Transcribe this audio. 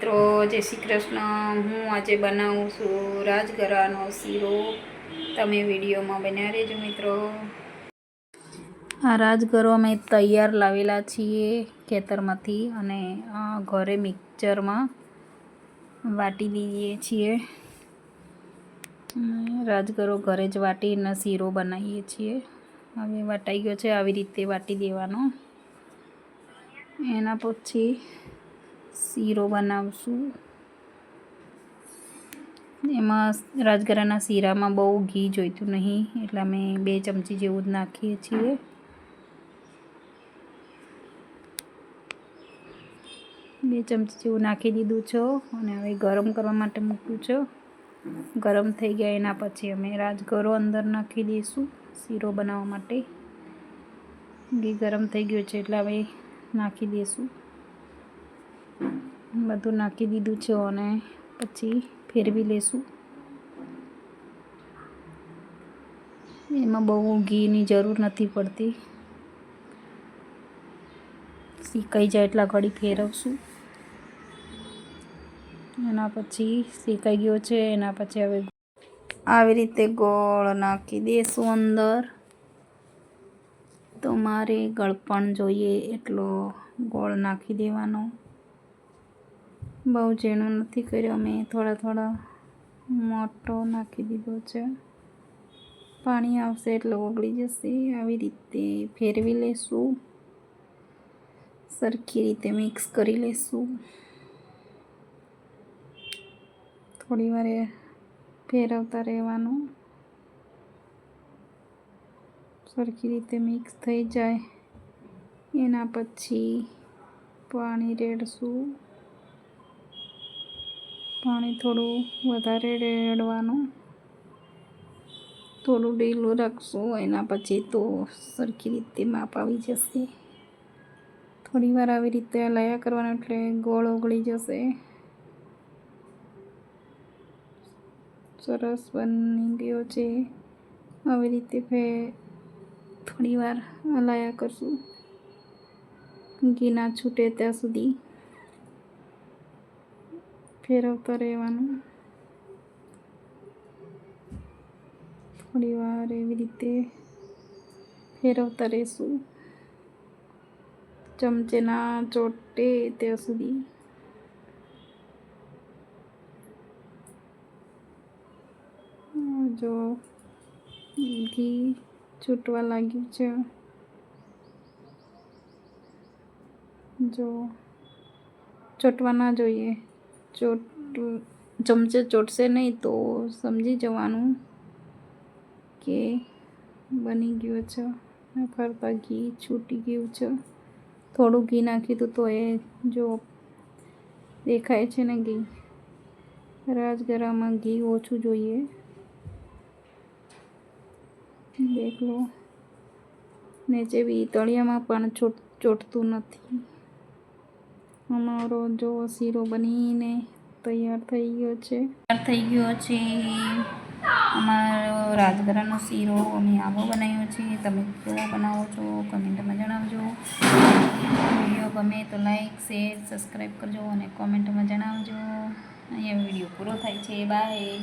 મિત્રો, જય શ્રી કૃષ્ણ. હું આજે બનાવું છું રાજગરાનો શીરો. તમે વિડીયોમાં બન્યા રહેજો મિત્રો. આ રાજગરો અમે તૈયાર લાવેલા છીએ ખેતરમાંથી અને આ ઘરે મિક્સરમાં વાટી દઈએ છીએ. રાજગરો ઘરે જ વાટીને શીરો બનાવીએ છીએ. હવે વાટાઈ ગયો છે, આવી રીતે વાટી દેવાનો. એના પછી શીરો બનાવશું. એમાં રાજગરાના શીરામાં બહુ ઘી જોઈતું નહીં, એટલે અમે બે ચમચી જેવું જ નાખીએ છીએ. બે ચમચી જેવું નાખી દીધું છે અને હવે ગરમ કરવા માટે મૂક્યું છે. ગરમ થઈ ગયા એના પછી અમે રાજગરો અંદર નાખી દઈશું શીરો બનાવવા માટે. ઘી ગરમ થઈ ગયો છે એટલે હવે નાખી દઈશું. બધું નાખી દીધું છે અને પછી ફેરવી લેશું. એમાં બહુ ઘીની જરૂર નથી પડતી. શેકાઈ જાય એટલા ઘડી ફેરવશું. એના પછી શેકાઈ ગયો છે, એના પછી હવે આવી રીતે ગોળ નાખી દઈશું અંદર. તો મારે ગળપણ જોઈએ એટલો ગોળ નાખી દેવાનો. બહુ ઝીણો નથી કર્યો. મેં થોડા થોડા મોટો નાખી દીધો છે. પાણી આવશે એટલે ઓગળી જશે. આવી રીતે ફેરવી લેશું. સરખી રીતે મિક્સ કરી લેશું. થોડી વારે ફેરવતા રહેવાનું. સરખી રીતે મિક્સ થઈ જાય. એના પછી પાણી રેડશું. પાણી થોડું વધારે રેડવાનું. થોડું ઢીલું રાખશું, એના પછી તો સરખી રીતે માપ આવી જશે. થોડી વાર આવી રીતે હલાયા કરવાનું એટલે ગોળ ઓગળી જશે. સરસ બની ગયો છે. આવી રીતે ફે થોડી વાર હલાયા કરશું. ઘી છૂટે ત્યાં સુધી. ફેરવતા રહેવાનું. થોડી વાર એવી રીતે ફેરવતા રહેશું. ચમચેના ચોટે ત્યાં સુધી. જો ઘી છૂટવા લાગ્યું છે. જો ચોટવા ના જોઈએ. ચોટ, ચમચે ચોટશે નહીં તો સમજી જવાનું કે બની ગયું છે. ફરતા ઘી છૂટી ગયું છે. થોડું ઘી નાખી તો એ જો દેખાય છે ને ઘી. રાજગરામાં ઘી ઓછું જોઈએ. દેખ લો ને જેવી તળિયામાં પણ ચોટ, ચોટતું નથી. અમારો જો શીરો બનીને તૈયાર થઈ ગયો છે. તૈયાર થઈ ગયો છે. અમારો રાજગરાનો શીરો અમે આવો બનાવ્યો છે. તમે કેવો બનાવો છો કમેન્ટમાં જણાવજો. વીડિયો ગમે તો લાઈક, શેર, સબસ્ક્રાઈબ કરજો અને કોમેન્ટમાં જણાવજો. અહીંયા વીડિયો પૂરો થાય છે. બાય.